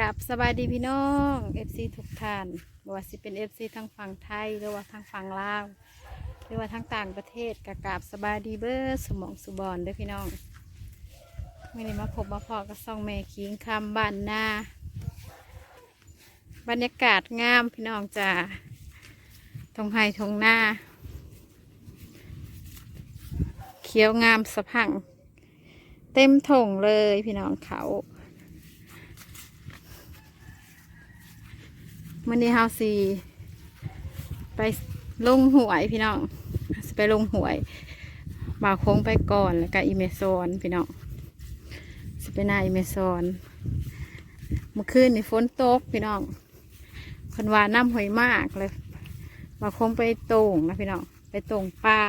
กับสบายดีพี่น้อง FC ทุกท่านบว่าสิเป็น FC ทั้งฝั่งไทยหรือว่าทั้งฝั่งลาวหรือว่าทั้งต่างประเทศกับกับสบายดีเบอร์สมองสุบอนด้อพี่น้องมื่อนี้มาพบมาพอกับซองแม่คิงคำบ้านนาบรรยากาศงามพี่น้องจ้าทงไฮทงหน้า เขียวงามสะพัง เต็มถงเลยพี่น้องเขา มื่อนี้เฮาสีไปลงหวยพี่น้องไปลงหวยบาโค้งไปก่อนแล้วก็อีเมซอนพี่น้องสิไปหน้าอีเมซอนเมื่อคืนนี่ฝนตกพี่น้องคนว่าน้ำหอยมากเลยบาโค้งไปต่งนะพี่น้องไปต่งปลา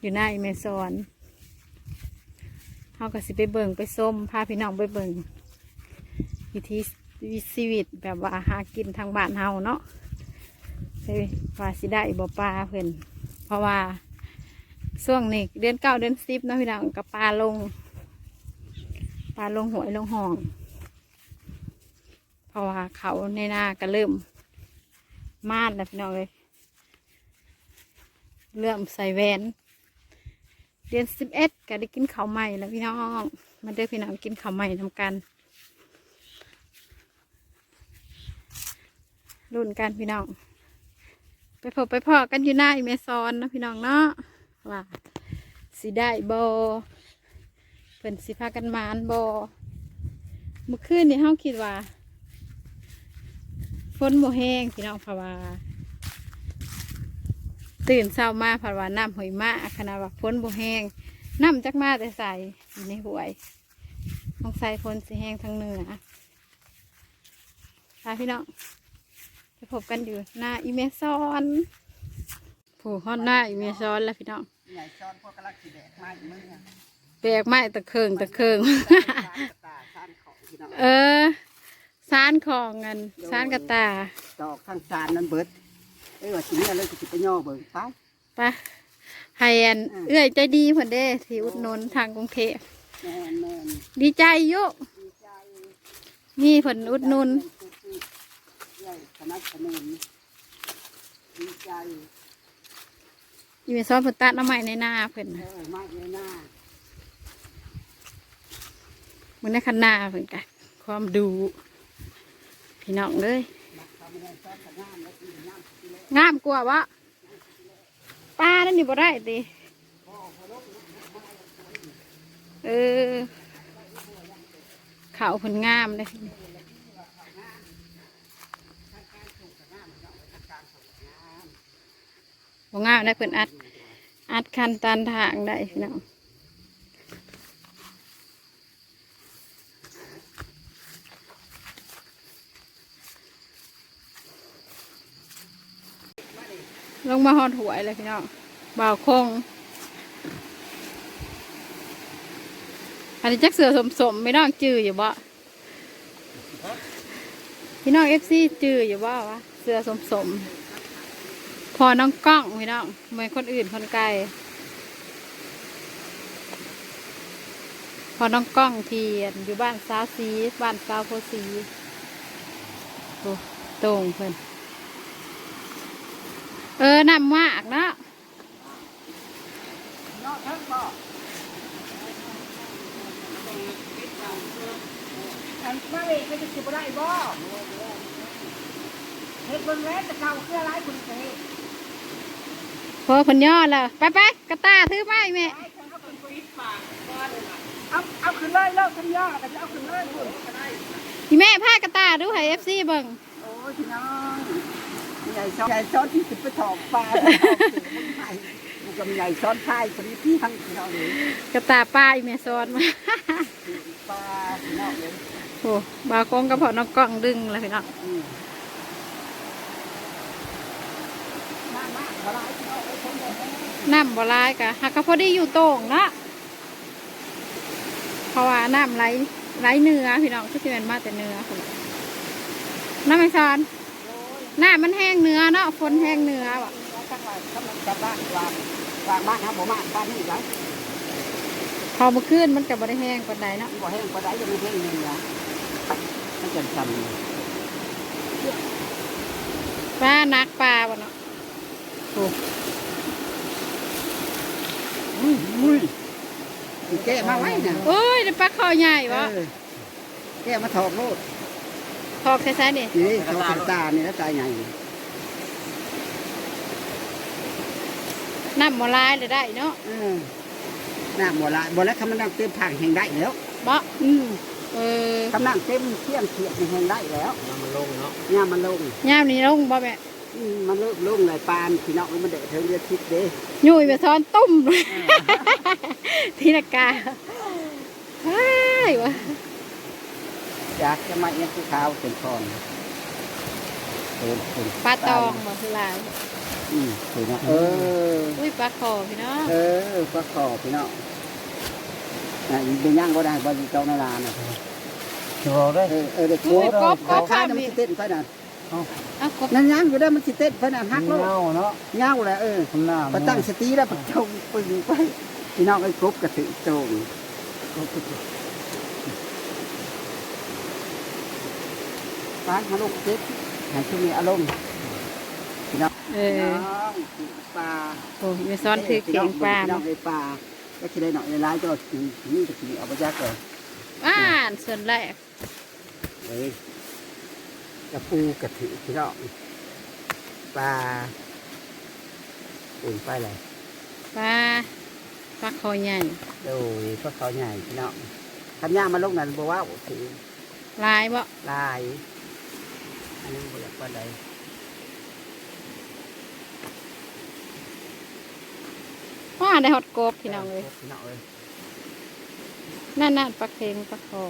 อยู่หน้าอีเมซอนเขาก็สิไปเบิ่งไปส้มพาพี่น้องไปเบิ่งวิธี ชีวิตแบบว่าหากินทางบ้านเฮาเนาะไปว่าสิได้บ่ปลาเพิ่นเพราะว่าช่วงนี้เดือนเก้าเดือนสิบนะพี่น้องกับปลาลง ปลาลงหวยลงห้อง เพราะว่าเขาในหน้าก็เริ่ม มาดแล้วพี่น้องเลยเริ่มใส่แวนเดือนสิบเอ็ดก็ได้กินข้าวใหม่แล้วพี่น้อง มาเด้อพี่น้องกินข้าวใหม่ทำกัน รุ่นกันพี่น้อง ไปพบไปพอกันอยู่หน้าอีเมซอนนะพี่น้องเนาะว่าสิได้บอเพิ่นสิพากันมานบอเมื่อคืนนี้เฮาคิดว่าฝนโมแห้งพี่น้องเพราว่าตื่นเช้ามาผัดว่าน้ำหอยมาขนาดว่าพ้นบ่แห้งน้ำจักมาแต่ใส่อยู่ในหวยต้องใส่พ้นสีแห้งทั้งเหนือพาพี่น้อง ไปพบกันอยู่หน้าอีเมซอนผู้ฮอดหน้าอีเมซอนแล้วพี่น้องใหญ่ช้อนพวกกระลักสีแดงมาอีกมื้อเนี่ยแบกไม้ตะเคิงตะเคิงตาตาซ่านของพี่น้องเออซานของเงินซานกระตาดอกข้างซานนั้นเบิดเอ้ยว่าสิเนี่ยเลยก็สิไปย่อเบิ่งไปไปะให้อันเอื้อยใจดีเพิ่นเด้ที่อุดหนุนทางกรุงเทพแม่นแม่นดีใจอยุดีใจมีเพิ่นอุดหนุนใหญ่สนับสนุนดีใจอีเมซอนเพิ่นตัดน้ำใหม่ในหน้าเพิ่นเอน่ะอมากเลยหน้ามันในคันหน้าเพิ่นกะความดู พี่น้องเลยมักทำอะไรซ้อนกับงามแล้วกินน้ำกินแล้วงามกว่าวะป้านั่นนี่บ่ได้ติเออเขาเพิ่นงามเลย บ่งามได้เพิ่นอัด อัดคันตันทางได้พี่น้องลงมาหอดหวยเลยพี่น้องบ่าวคง อันนี้จักเสือสมสมไม่น้องจืออยู่บ่พี่น้องเอฟซีจืออยู่บ่วะเสือสมสม พอน้องกล้องพี่น้องเหมือนคนอื่นคนไกลพอน้องกล้องเทียนอยู่บ้านสาวสีบ้านสาวโพสีโอ้ต่งเพิ่นเออนำมากเนาะฉันมาเอกก็จะสิบ่ได้บ่เฮ็ดบิ่งแล้วแต่เก่าคืออะไรคุณเฮ็ด พอผลยอดแล้วไปไปกระตาถือไม้แม่เอาเอาขึ้นเลยเลิกขึ้นย่อแต่จะเอาขึ้นเลยคุณพี่แม่พากระตาดูให้เอฟซีเบิ่งโอ้ยพี่น้องใหญ่ซ้อนใหญ่ซ้อนที่สิบไปถอกปลามันก็มีใหญ่ซ้อนพายคนนี้พี่ทั้งพี่น้องเลยกระตาป้าอีเมซอนมาปลาพี่น้องเลยโอ้บาวโกงกระเพาะน้องกล้องดึงแล้วพี่น้อง อืมมากมากอะไรพี่ น้องเอ้ยคนเดียวน้ำบ่หลายกะหักกะพอดีอยู่โต่งเนาะเพราะว่าน้ำไหลไหลเนื้อพี่น้องคือสิเป็นมาแต่เนื้อพุ่นน้ำไม่ซอนน้ำมันแห้งเนื้อเนาะฝนแห้งเนื้อบ่ถ้าว่าถ้ามันกลับบ้านวางวางบ้านนะบ่มาบ้านนี่หลังพอมาขึ้นมันกับ่ได้แห้งปานใดเนาะบ่แห้งบ่ได้ยังไม่แห้งเลยนะอมันจะทำปลานักปลาบ่เนาะ อุ้ยอุ้ยแกะมาไว้น่ะโอ้ยได้ปลาคอใหญ่วะเออแกะมาถอกโลดทอกใส่ๆนี่นี่ถอกเป็นตานี่แล้วตาใหญ่น้ำหมอลายเลยได้เนาะเออน้ำบ่ละบ่แล้วคำนั่งเต็มผังแห่งได้แล้วบ่อืมเออคำนั่งเต็มเที่ยงเขียดแห่งได้แล้วน้ำมันลงเนาะย่ามันลง ยามนี้ลงบ่แม่อื มมันเริ่มลงเลยปานพี่น้องมันเดือดเทิงเดือดทิศเด้ยุ่ยไปซ้อนตุ้มทีละกาไอ้ยวะอยากจะมาเอียงที่ขาวเป็นคอนเออเป็นปลาตองบ่คือหลายอืมถือนะเอออุ้ยปลาคอพี่น้องเออปลาขอบพี่น้องอะอีกเป็นย่างก็ได้บอลเจ้านาลาน่ะจะบอกได้เออเออเด็กโคตรเขาข้ามันสิเต้นไปน่ะ เอ้าวกบนั่นย่างอยู่ได้มันสิเต้นไปน่ะฮักโลกเงาเนาะย่างแหละเออทำหน้าพอตั้งสติแล้วพอจงปึงไปพี่น้องไอ้กบกระถือโจงปานมาลูกเจ็บให้ช่วงนี้อารมณ์พี่น้องเอพี่อน้องปลาโอ้ยไปซ้อนคือเกียงปลาพี่น้องไอ้ปลาก็จะได้หน่อยในร้ายก็ถึงนี่จะกินเอาไปยักเลยอ่านส่วนแรกเอ้ย กระปูกระถือพี่น้องปลาอุ่นไปเลยปลาปลาคอใหญ่โดยพวกเขาใหญ่พี่น้องทำย่ามาลงนั้นบอกว่าถือลายบ่ลาย อันนี้บอกอยากปลาใดว่าได้ฮอดกบพี่น้องเลยพี่น้องเลยนั่นนั่นปลาเค็งปลาคอ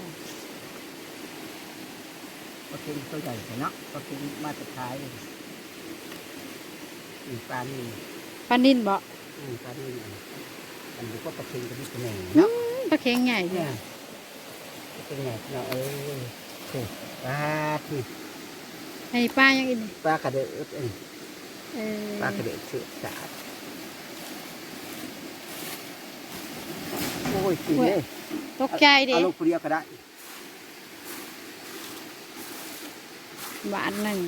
ปลาเค็งตัวใหญ่เนาะปลาเค็งมาจากท้ายอืมปลานี่ปลานิ่นบ่อืมปลานี่อันนี้ก็ปลาเค็งกับนี่เป็นแหน่อืเนาะมปลาเค็งใหญ่เนี่เนี่ยยเป็นแหน่เนาะเอ้ยโอ้ปลาที่ให้ปลายังอีกนี่ปลากระเดือกเอ้ยเออปลากระเดือกเสือสาดโอ้ยกินเลยตกใจดิเอาลูกผู้เดียวก็ได้ บาทหนึ่ง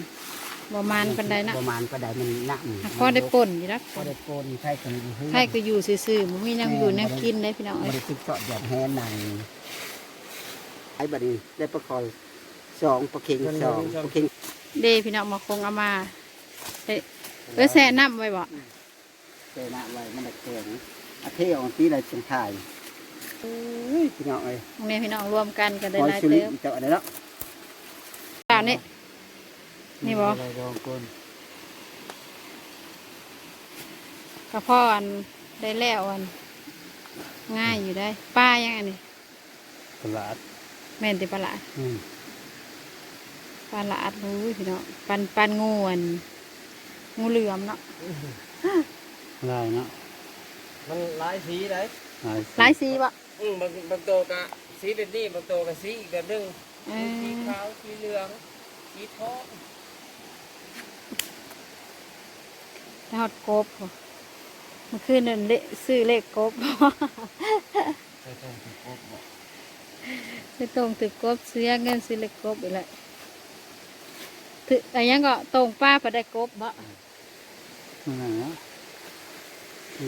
ประมาณปันใดนะประมาณปานใดมันหนักหากพอได้ป่นอยู่นะพอได้โกนใช่กันอยู่เฮ้ยใครก็อยู่ซื่อๆมันมีนั่งอยู่นั่งกินได้พี่น้องบเอ้ยริสุทธิ์เจาะหยอดแฮนหนังไอ้บัดนี้ได้ประคอยสองประเค็งสองประเค็งเดพี่น้องมาคงเอามาเอ้ยเออแซ่น้ำไว้บ่เจนะไว้มันได้เกินอาเที่ยวตีอะไรจังไทยเอ้ยพี่น้องเอ้ยตรงนี้พี่น้องรวมกันก็ได้คอยหลายสุริเติมเจาะได้แล้วเปล่านี่ นี่บ่อะไรดองก้นกระเพาะอันได้แล้วอัน ง่ายอยู่ได้ ป้ายังอันนี้ตลาดแม่นติปลาหลาดอืมปลาหลาดรู้ยพี่น้องปันปันงูอันงูเหลือมเนาะลายเนาะมันหลายสีเลยลายหลายสีบ่อืมบางบางตัวก็สีแบบนี้บางตัวก็สีอีกแบบหนึงเอสีอขาวสีเหลืองสีทอง ทอดกบบ่เมื่อคืนนั่นเลซื้อเลขกบใช่ใช่ถูกครบบ่ไปตรงตึกกบเสียเงินซื้อเลขกบอีกแล้วถึกอะไรยังก็ตรงป้าพอได้กบบ่นั่นน่ะเนาะ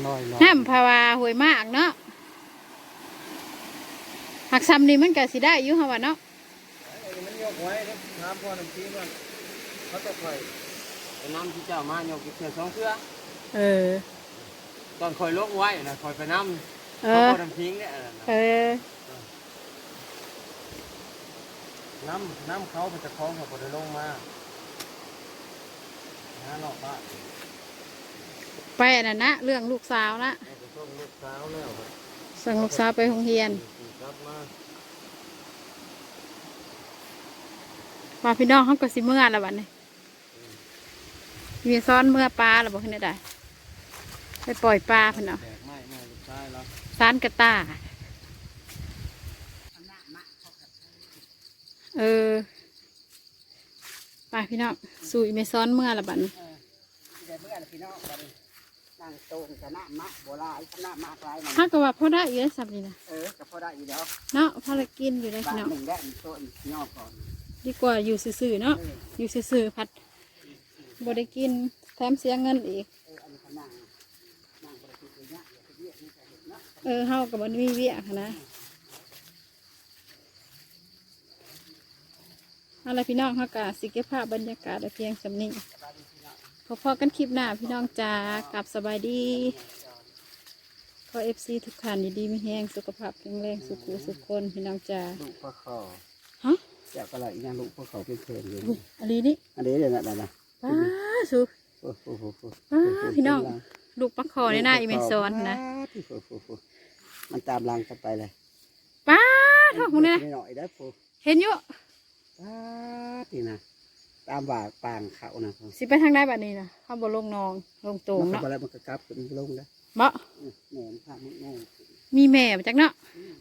ลอยลอยน้ำภาวาหวยมากเนาะหักซ้ำนี่มันก็สิได้อยู่ฮะวะเนาะไอ้นี่มันยกไว้นะน้ำพอน้ำสีมันเขาตกไข่ เอาน้ำที่เจ้ามายกเสือสองเสือเออ ตอนคอยลกไว้นะคอยไปน้ำเอเขาอพอน้ำทิ้งเนี่ยเออเออ น้ำน้ำเขามันจะคล้องเขาพอได้ลงมาหาหลอกบ้านไปอันนั้นนะเรื่องลูกสาวนะเอาไปส่งลูกสาวแล้วครับส่งลูกสาวไปโรงเรียน กลับมามาพี่น้องเขาก็สิเมื่อแล้วบัดนี้ มีซ้อนเมื่อปลาแล้วบอกให้ได้ไปปล่อยปลาเพิ่นเอาแตกไม้ไม้ลูกชายแล้วซานกระตาเออไปพี่น้องสู่อีเมซ้อนเมื่อแล้วบัดนี้ที่ได้เมื่อน่ะพี่น้องบัดนี้นั่งโตนกับหน้ามะโบราณกับหน้ามากลายมันถ้าก็ว่าพอได้เยอะสับนี่นะเออก็พอได้อยู่แล้วเนาะพอละกินอยู่ได้บ้าพี่นน้องหนึ่งได้อีกต้นย่อก่อนดีกว่าอยู่ซื่อๆเนาะอยู่ซื่อๆพัด บ่ได้กิน แถมเสียเงินอีก เออเฮากับมันมีเวียกหั้นนะเอาละพี่น้องเฮากะสิเก็บภาพบรรยากาศไว้เพียงสำนี้พอๆกันคลิปหน้าพี่น้องจ๋ากลับสบายดี ขอเอฟซีทุกท่านอยู่ดีมีแห้งสุขภาพแข็งแรงสุขุสุขคนพี่น้องจ๋าลูกพระเขาฮะอยากอะไรอีกอย่างลูกพระเขาเป็นเพลินเลยอุ๊ยอันนี้นี่อันนี้เดี๋ยวนะนะ นะป้าสุโอ้โหโอ้โหป้าพี่น้องลูกปักคอในหน้าอีเมซอนนะโอ้โหมันตามรังกันไปเลยป้าเท่าของเนี่ยหน่อยได้ปูเห็นอยู่ป้าที่นะตามบ่าปางเขานะสิไปทางใดบัดนี้นะเข้าบ่ลงนองลงโตงมันก็เนาะไปแล้วมันก็กลับขึ้นลงแล้วบ่แหน่มพามึงแน่มีแม่มาจากเนาะอืม